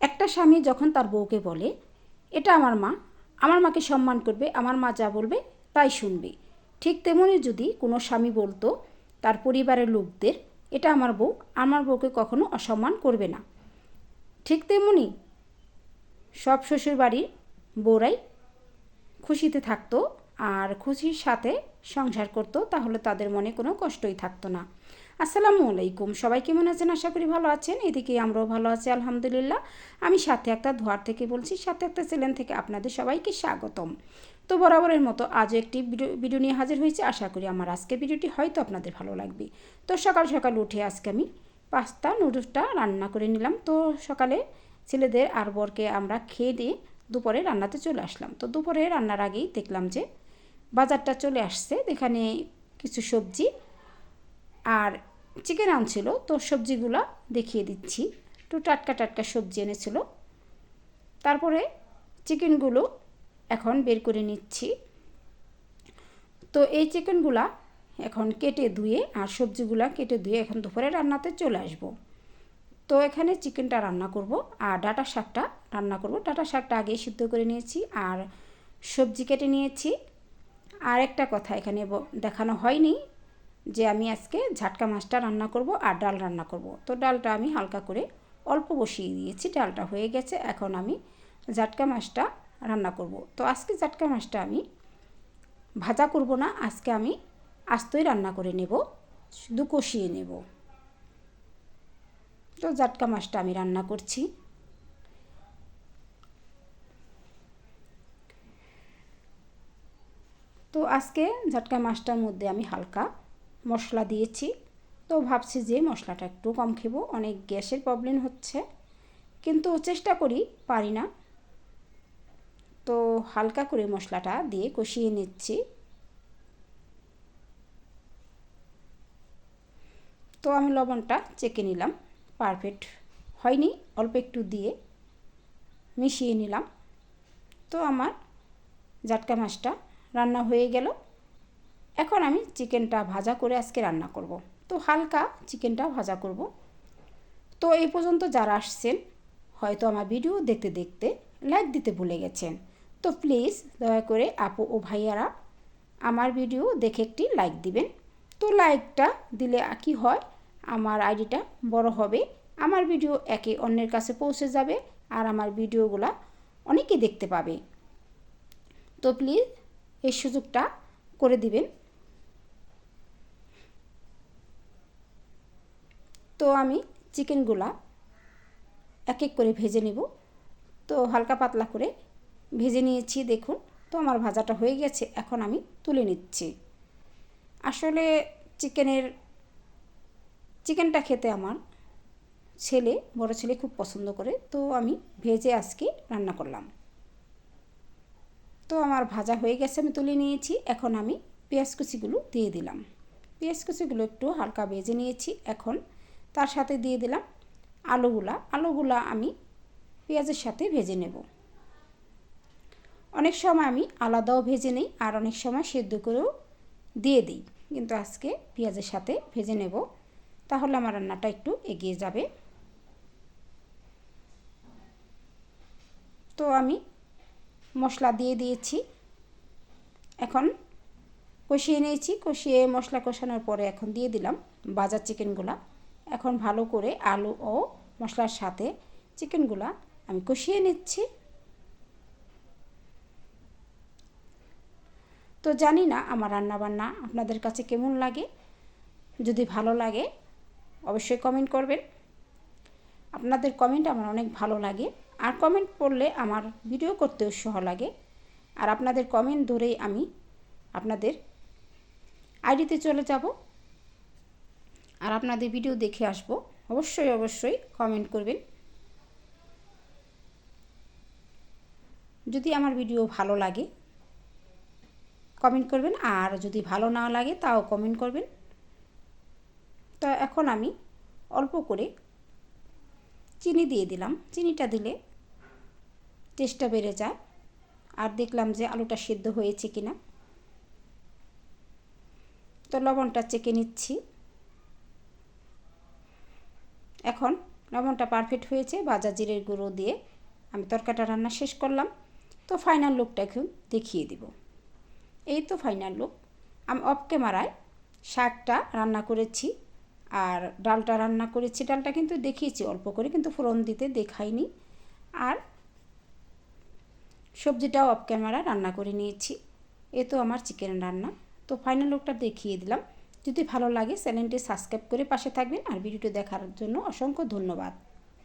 একটা স্বামী যখন তার বউকে বলে, এটা আমার মা, আমার মাকে সম্মান করবে, আমার মা যা বলবে তাই শুনবে। ঠিক তেমনি যদি কোনো স্বামী বলতো, তার পরিবারের লোকদের, এটা আমার বউ, আমার বউকে কখনো অসম্মান করবে না। ঠিক তেমনি সব শ্বশুর বাড়ির বউরাই খুশিতে থাকতো আর খুশির সাথে সংসার করতো, তাহলে তাদের মনে কোনো কষ্টই থাকতো না। আসসালামু আলাইকুম। সবাই কেমন আছেন? আশা করি ভালো আছেন। এদিকে আমরাও ভালো আছি, আলহামদুলিল্লাহ। আমি সাথে একটা ধোয়ার থেকে বলছি, সাথে একটা চ্যানেল থেকে আপনাদের সবাইকে স্বাগতম। তো বরাবরের মতো আজও একটি ভিডিও নিয়ে হাজির হয়েছে। আশা করি আমার আজকে ভিডিওটি হয়তো আপনাদের ভালো লাগবে। তো সকাল সকাল উঠে আজকে আমি পাস্তা, নুডলসটা রান্না করে নিলাম। তো সকালে ছেলেদের আর বরকে আমরা খেয়ে দিয়ে দুপুরে রান্নাতে চলে আসলাম। তো দুপুরে রান্নার আগেই দেখলাম যে বাজারটা চলে আসছে। এখানে কিছু সবজি আর চিকেন আনছিল, তো সবজিগুলো দেখিয়ে দিচ্ছি। একটু টাটকা টাটকা সবজি এনেছিল। তারপরে চিকেনগুলো এখন বের করে নিচ্ছি। তো এই চিকেনগুলা এখন কেটে ধুয়ে আর সবজিগুলা কেটে ধুয়ে এখন দুপুরে রান্নাতে চলে আসব। তো এখানে চিকেনটা রান্না করব আর ডাটা শাকটা রান্না করব। ডাটা শাকটা আগে সিদ্ধ করে নিয়েছি আর সবজি কেটে নিয়েছি। আর একটা কথা এখানে দেখানো হয়নি যে আমি আজকে ঝাটকা মাছটা রান্না করব আর ডাল রান্না করব। তো ডালটা আমি হালকা করে অল্প বসিয়ে দিয়েছি, ডালটা হয়ে গেছে, এখন আমি ঝাটকা মাছটা রান্না করব। তো আজকে ঝাটকা মাছটা আমি ভাজা করব না, আজকে আমি আস্তই রান্না করে নেব, শুধু কষিয়ে নেব। তো জাটকা মাছটা আমি রান্না করছি। তো আজকে ঝাটকা মাছটার মধ্যে আমি হালকা মশলা দিয়েছি। তো ভাবছি যে মশলাটা একটু কম খেব, অনেক গ্যাসের প্রবলেম হচ্ছে। কিন্তু চেষ্টা করি, পারি না। তো হালকা করে মশলাটা দিয়ে কষিয়ে নিচ্ছি। তো আমি লবণটা চেকে নিলাম। পারফেক্ট হয়নি, অল্প একটু দিয়ে মিশিয়ে নিলাম। তো আমার জাটকা মাছটা রান্না হয়ে গেল। এখন আমি চিকেনটা ভাজা করে আজকে রান্না করব। তো হালকা চিকেনটা ভাজা করব। তো এই পর্যন্ত যারা আসছেন, হয়তো আমার ভিডিও দেখতে দেখতে লাইক দিতে ভুলে গেছেন। তো প্লিজ দয়া করে আপু ও ভাইয়ারা আমার ভিডিও দেখে একটি লাইক দিবেন। তো লাইকটা দিলে কি হয়, আমার আইডিটা বড় হবে। আমার ভিডিও একে অন্যের কাছে পৌঁছে যাবে আর আমার ভিডিওগুলা অনেকে দেখতে পাবে। তো প্লিজ এই সুযোগটা করে দিবেন। তো আমি চিকেনগুলা এক এক করে ভেজে নেব। তো হালকা পাতলা করে ভেজে নিয়েছি, দেখুন। তো আমার ভাজাটা হয়ে গেছে, এখন আমি তুলে নিচ্ছি। আসলে চিকেনের, চিকেনটা খেতে আমার ছেলে, বড় ছেলে খুব পছন্দ করে। তো আমি ভেজে আজকে রান্না করলাম। তো আমার ভাজা হয়ে গেছে, আমি তুলে নিয়েছি। এখন আমি পেঁয়াজ কুচিগুলো দিয়ে দিলাম। পেঁয়াজ কুচিগুলো একটু হালকা ভেজে নিয়েছি। এখন তার সাথে দিয়ে দিলাম আলুগুলা। আলুগুলা আমি পেঁয়াজের সাথে ভেজে নেব। অনেক সময় আমি আলাদাও ভেজে নিই আর অনেক সময় সেদ্ধ করেও দিয়ে দিই। কিন্তু আজকে পেঁয়াজের সাথে ভেজে নেব। তাহলে আমার রান্নাটা একটু এগিয়ে যাবে। তো আমি মশলা দিয়ে দিয়েছি। এখন কষিয়ে নিয়েছি। কষিয়ে মশলা কষানোর পরে এখন দিয়ে দিলাম বাজার চিকেনগুলা। এখন ভালো করে আলু ও মশলার সাথে চিকেনগুলা আমি কষিয়ে নিচ্ছি। তো জানি না আমার রান্নাবান্না আপনাদের কাছে কেমন লাগে। যদি ভালো লাগে, অবশ্যই কমেন্ট করবেন। আপনাদের কমেন্ট আমার অনেক ভালো লাগে। আর কমেন্ট পড়লে আমার ভিডিও করতে উৎসাহ লাগে। আর আপনাদের কমেন্ট ধরেই আমি আপনাদের আইডিতে চলে যাব। আর আপনাদের ভিডিও দেখে আসব। অবশ্যই অবশ্যই কমেন্ট করবেন। যদি আমার ভিডিও ভালো লাগে কমেন্ট করবেন। আর যদি ভালো না লাগে, তাও কমেন্ট করবেন। তো এখন আমি অল্প করে চিনি দিয়ে দিলাম। চিনিটা দিলে টেস্টটা বেড়ে যায়। আর দেখলাম যে আলুটা সিদ্ধ হয়েছে কিনা। তো লবণটা চেকে নিচ্ছি। এখন লবণটা পারফেক্ট হয়েছে, বাজার জিরের গুঁড়ো দিয়ে আমি তরকাটা রান্না শেষ করলাম। তো ফাইনাল লুকটা এখন দেখিয়ে দিব। এই তো ফাইনাল লুক আমি অফ ক্যামেরায় শাকটা রান্না করেছি আর ডালটা রান্না করেছি। ডালটা কিন্তু দেখিয়েছি, অল্প করে কিন্তু ফোড়ন দিতে দেখাইনি। আর সবজিটাও অফ ক্যামেরা রান্না করে নিয়েছি। এ তো আমার চিকেন রান্না। তো ফাইনাল লুকটা দেখিয়ে দিলাম। যদি ভালো লাগে চ্যানেলটি সাবস্ক্রাইব করে পাশে থাকবেন আর ভিডিওটি দেখার জন্য অসংখ্য ধন্যবাদ।